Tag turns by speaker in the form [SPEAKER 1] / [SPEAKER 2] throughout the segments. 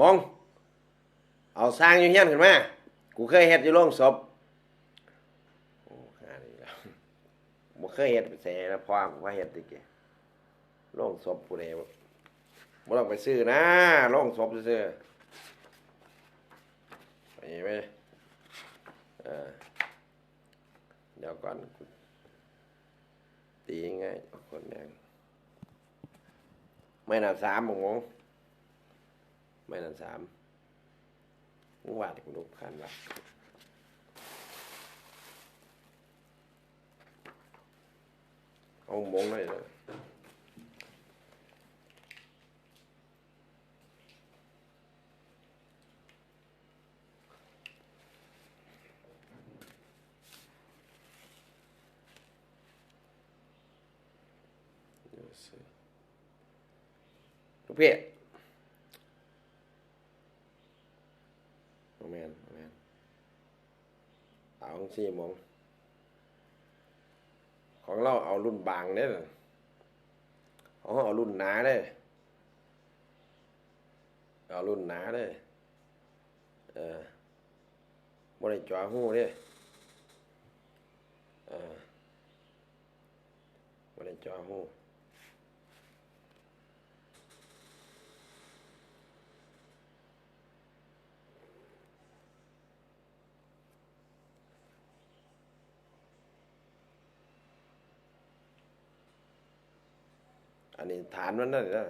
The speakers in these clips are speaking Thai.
[SPEAKER 1] มอง เอาสร้างอยู่เฮียนขึ้นมา กูเคยเฮ็ดอยู่โรงศพโอ้หานี่แล้วบ่เคยเฮ็ดไปแซ่แล้วพ่อกูว่าเฮ็ดติเกโรงศพผู้ใดบ่บ่ต้องไปซื้อนะโรงศพซื่อไปไปเออเดี๋ยวก่อนกูตียังไงเอาคนแดงไม่น่าสามบ่งง ไม่น่าสามมึงวาดให้กูดูคันละเอามงเลยเลยเดี๋ยวสิลูกพี่ โมแมนโมแมน งสี่โมง ของเราเอารุ่นบางเนี่ยของเราเอารุ่นหนาเลยเอารุ่นหนาเลยเออบ่ได้จ่อหูเด้เออบ่ได้จ่อหู อันนี้ฐานมันนั่นนะ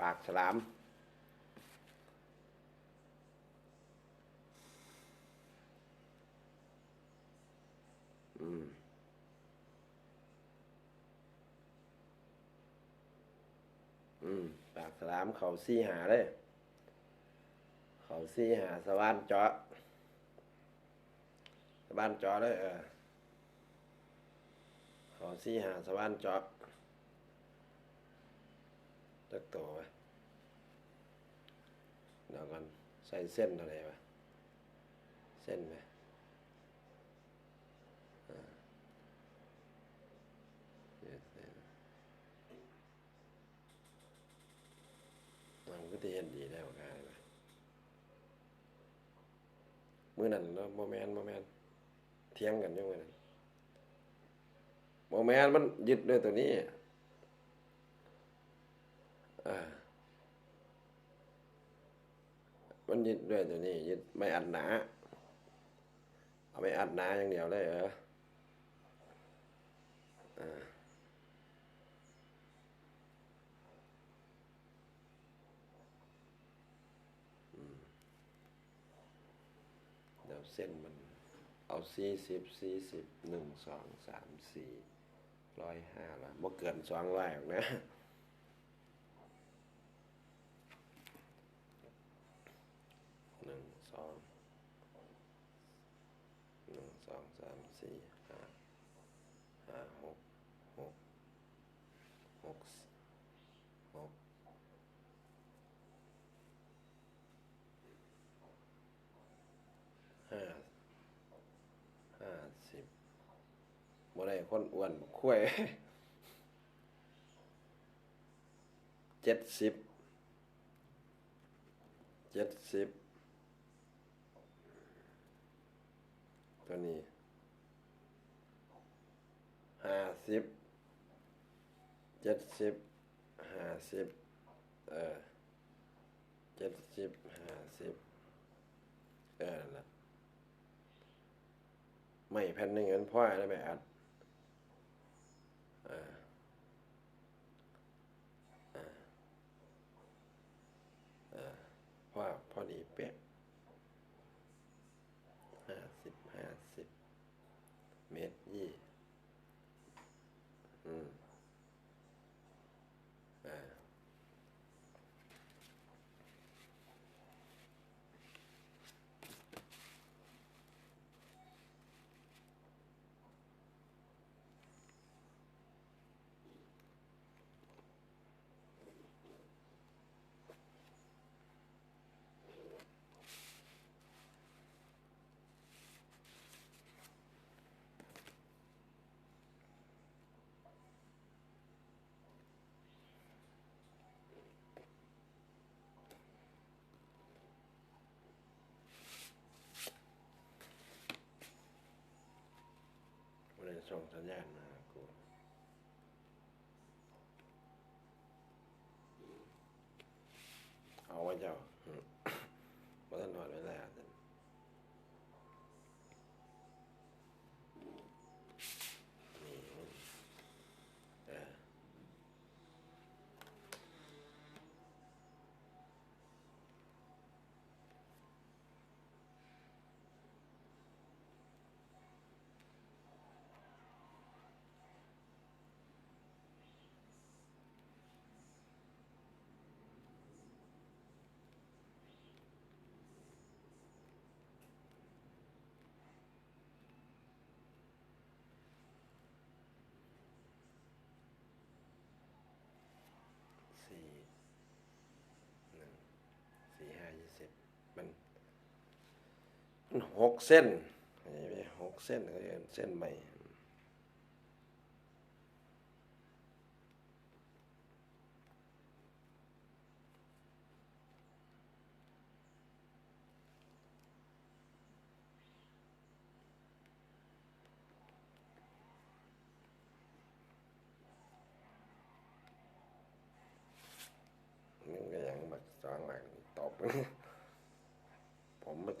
[SPEAKER 1] ปากฉลาม อืม อืมปากสลามเขาซี่หาเลย เขาซี่หาสวานเจาะสวานเจาะเลยเออเขาซี่หาสวานเจาะจักตัวไว้เดี๋ยวกันใส่เส้นอะไรวะเส้นไหมอ่าเส้นเส้น มันก็จะเห็นดีแล้วกันนะมื่อนั้นเนาะโมแมนโมแมนเถียงกันอยู่มือนั้นโมแมนมันยึดด้วยตัวนี้อ่ามันยึดด้วยตัวนี้ ยึดไม่อัดหนาเอาไม่อัดหนาอย่างเดียวเลยเอออ่า เส้นมัน เอาสี่สิบสี่สิบหนึ่งสองสามสี่ร้อยห้าละบ่เกินสองร้อยหรอกนะหนึ่งสองหนึ่งสองสามสี่ห้าห้าหกหกหกหกห้า ห้าสิบบ่ได้คน อ้วยเจ็ดสิบเจ็ดสิบตัวนี้ห้าสิบเจ็ดสิบห้าสิบเออเจ็ดสิบห้าสิบเออนั่นละไม่แผ่นหนึ่งเงินพ่ออะไรไปอัดอ่าอ่าอ่าพ่อพอดีเป๊ะห้าสิบห้าสิบเมตรยี่อืมอ่า ส่งสัญญาณมากูเอาไว้เจ้าอืมบ่ทันหอดเวลาซั่นนี่มันเออ สี่หนึ่งสี่ห้ายี่สิบมันมัน หกเส้นหกเส้นเส้นใหม่นี่ก็ยังมาสองหลังตอบผมไม่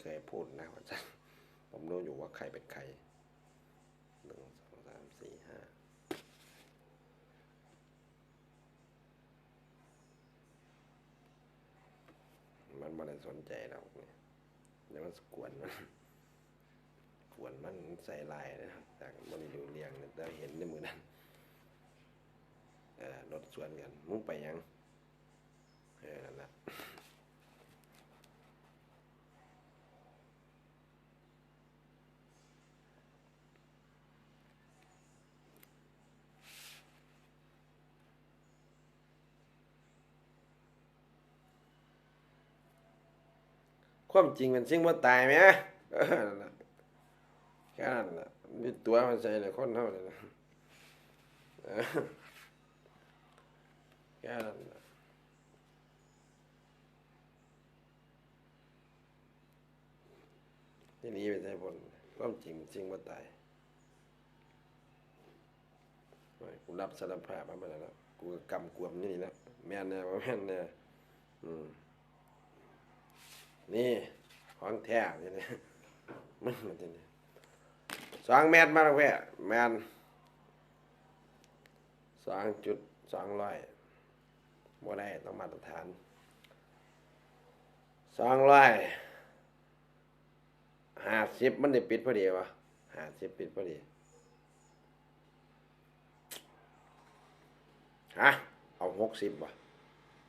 [SPEAKER 1] เคยพูดนะว่าจะผมรู้อยู่ว่าใครเป็นใครหนึ่งสองสามสี่ห้ามันม่ได้สนใจเราเนี่ยเดี๋ยวมันกวนมันกวนมันใส่ลายนะครับแต่มันอยู่เรียงแต่เห็นในมือนั้นเออรถสวนกันมึงไปยัง เออนั่นแหละ ความจริงเป็นสิ่งว่าตายไหมเออนั่นล่ะแค่นั้นแหละมีตัวมันใส่เลยคนเท่านั้นะเออแค่นั้นละที่นี้ไปใส่ผลความจริงเป็นสิ่งว่าตายกูรับสารภาพมาแล้วกูก็กำกวมนี่แล้วแม่นแน่ว่าแม่นแน่อืม นี่ของแท้นี่นะมันมันจะนี่สองเมตรมาแล้วแพ่แมนสองจุดสองร้อยบ่ได้ต้องมาตรฐานสองร้อยห้าสิบมันได้ปิดพอดีวะห้าสิบปิดพอดีฮะเอาหกสิบวะ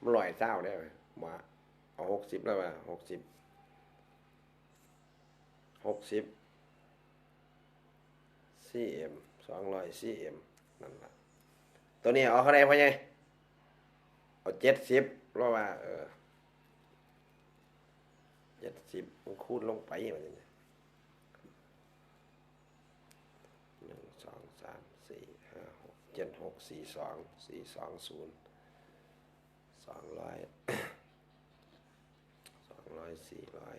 [SPEAKER 1] มันลอยเศร้าได้ไหมว่าเอาหกสิบแล้ววะหกสิบ หกสิบสี่เอ็มสองร้อยสี่เอ็มนั่นละตัวนี้เอาเท่าไหรพ่อใหญ่เอาเจ็ดสิบเพราะว่าเออเจ็ดสิบมันคูณลงไปแบบนี้หนึ่งสองสามสี่ห้าหกเจ็ดหกสี่สองสี่สองศูนย์สองร้อยสองร้อยสี่ร้อย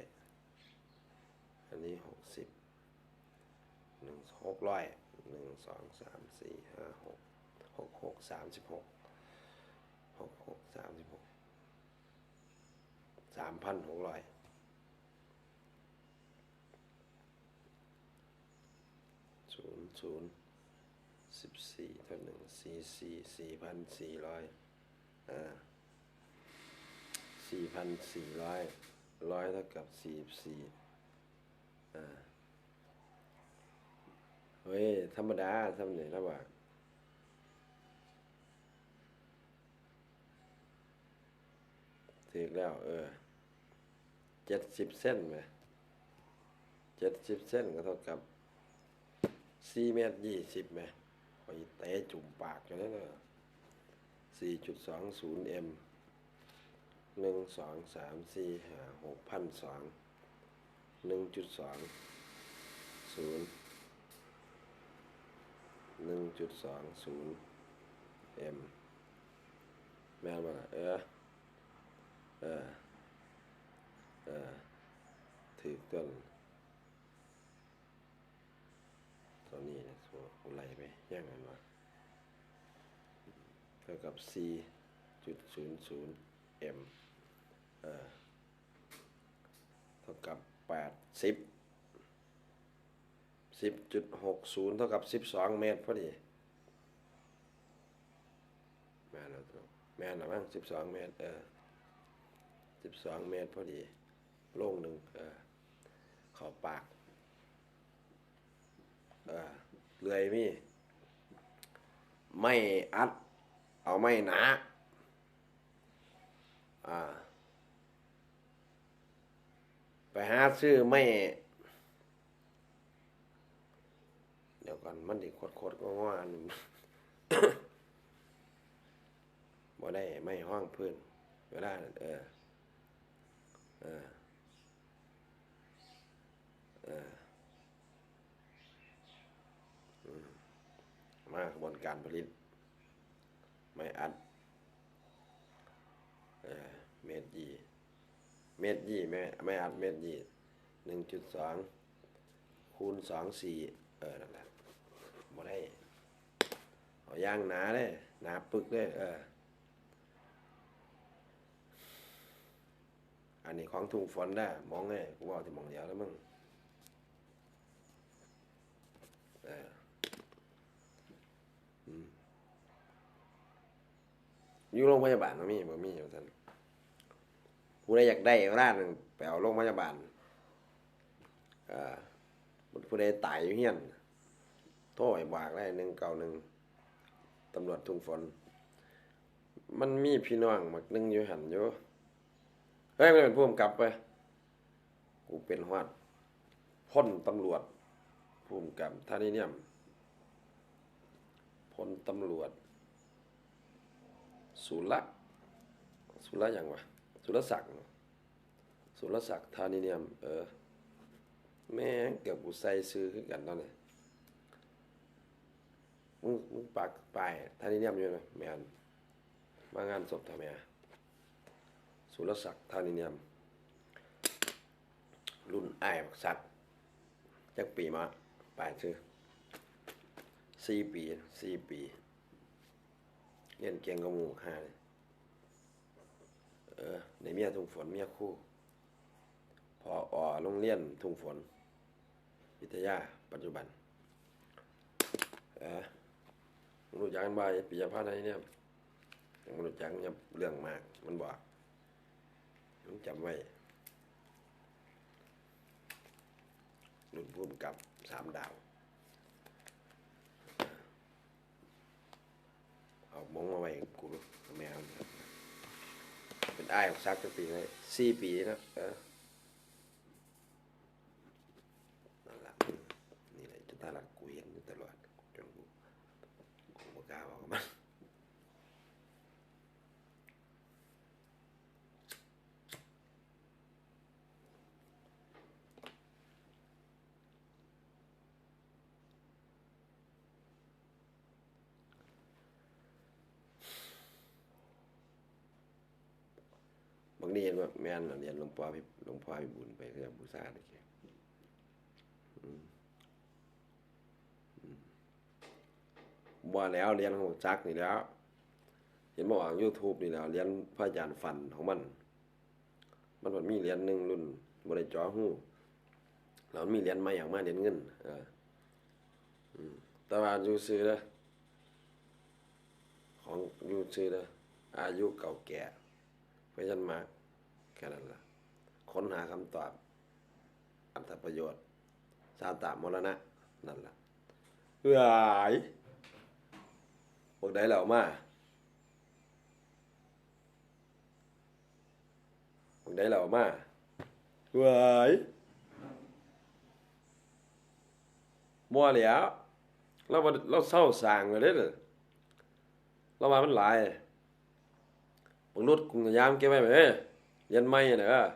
[SPEAKER 1] อันนี้หกสิบหนึ่งหกร้อยหนึ่งสองสามสี่ห้าหกหกหกสามสิบหกหกหกสามสิบหกสามพันหกร้อยศูนย์ศูนย์สิบสี่เท่าหนึ่งสี่สี่สี่พันสี่ร้อยอ่าสี่พันสี่ร้อยร้อยเท่ากับสี่สี่อ่ เฮ้ย ธรรมดาทำเนี่ยแล้วว่าถึกแล้ว เออเจ็ดสิบเส้นไหมเจ็ดสิบเส้นก็เท่ากับสี่เมตรยี่สิบไหมคอยเตะจุ่มปากกันแล้วนะสี่จุดสองศูนย์เอ็มหนึ่งสองสามสี่ห้าหกพันสอง หนึ่งจุดสองศูนย์หนึ่งจุดสองศูนย์เอ็มแม่นบ่เออเออเออถือต้นตัวนี้นะสูไหลไปย่างไงมาเท่ากับ c จุดศูนย์ศูนย์ m เท่ากับ แปดสิบสิบจุดหกศูนย์เท่ากับสิบสองเมตรพอดี แม่นแล้วตัวแม่นแล้วมั้งสิบสองเมตร เออสิบสองเมตรพอดี โล่งหนึ่งเออข่าปาก เออเลื่อยมี่ ไม่อัด เอาไม่หนา อ่า ไปหาซื้อไม่ เดี๋ยวก่อนมันดิโคตรๆก็งอนบ่ได้ไม่ห้องพื้นเวลาเออเออเออมากระบวนการผลิต ไม่อัด เออ เมตรยี่ เมตรยี่ไม่ไม่อัดเมตรยี่หนึ่งจุดสองคูณสองสี่เออนั่นแหละบ่ได้เอาย่างหนาเลยหนาปึกเลยเอออันนี้ของทุ่งฝนได้มองไงกูบอกที่มองเดียวแล้วมึงเอออยู่โรงพยาบาลบ่มีบ่มีอยู่ท่าน ผู้ใดอยากได้ร้านหนึ่งไปเอาโรงพยาบาลอ่อผู้ใดตายอยู่เฮียนโทรไปบอกได้หนึ่งเก้าหนึ่งตำรวจทุ่งฝน มันมีพี่น้องมักนึงอยู่หันอยู่เฮ้ยไม่เป็นผู้กำกับไปกูเป็นฮอดพ่นตำรวจผู้กำกับท่านี้เนี่ยพลตำรวจ สุรสุรอย่างวะ สุรศักดิ์สุรศักดิ์ธานิเนียม เออ แม่งเกือบกูใส่ซื้อคือกันตอนนี้มึงมึงปากปลายธานิเนียมอยู่ไหมแม่นมางานศพทำไมอะสุรศักดิ์ธานิเนียม รุ่นไอ้บักศักดิ์จักปีมาปลายชื่อสี่ปีสี่ปีเรียนเกียงกบหมูห้าเลย เออในเมียทุ่งฝนเมียคู่ พออ่อโรงเรียนทุ่งฝน วิทยาปัจจุบัน เออมึงรู้จักกันบ่ายปิยพัฒน์อะไรเนี่ยยังไม่รู้จักมันจะเรื่องมาก มันบอกต้องจำไว้รุ่นภูมิกับสามดาว เอามองมาไว้กูแมว เป็นอ้ของซักตั้งปีเลยสี่ปีนะเออนั่นแหละนี่แหละจุดตาหลักกูเห็นอยู่ตลอดจนกูกูบ่กล้าบอกกับมัน บางทีเห็นว่าแม่นเรียนหลวงพ่อพี่หลวงพ่อพี่บุญไปเรื่องบูชาตะเกียบอืมอืมบ่แล้วเรียนของจักนี่แล้วเห็นบอกว่า YouTube นี่แล้วเรียนพระอาจารย์ฟันของมัน มันมันมีเรียญหนึ่งรุ่นบ่ได้จ่อหู้แล้วมีเรียญใหม่ออกมาเรียญเงินเออแต่ว่าอยู่ซื้อเด้อของอยู่ซื้อเด้ออายุเก่าแก่เพราะฉะนั้นมา แค่นั้นละค้นหาคำตอบ อัตประโยชน์ สาตามรณะ นั่นละเอ้ยพวกใดเหล่ามาพวกใดเหล่ามาเอ้ยมัวแล้วเราเราเศร้าสางเลยเด้อเรามามันหลายบางรุดกุงยามเก็บไว้ไหม เอ้ยเรียนไม่เนี่ยเออ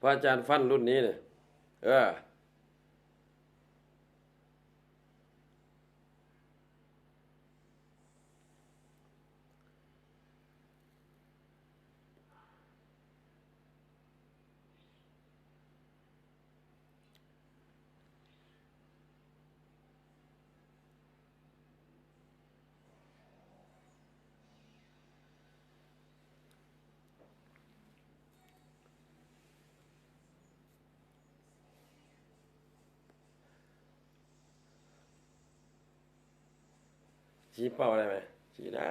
[SPEAKER 1] พระอาจารย์ฟันรุ่นนี้เนี่ยเออ ชี้เป้าได้ไหมชี้ได้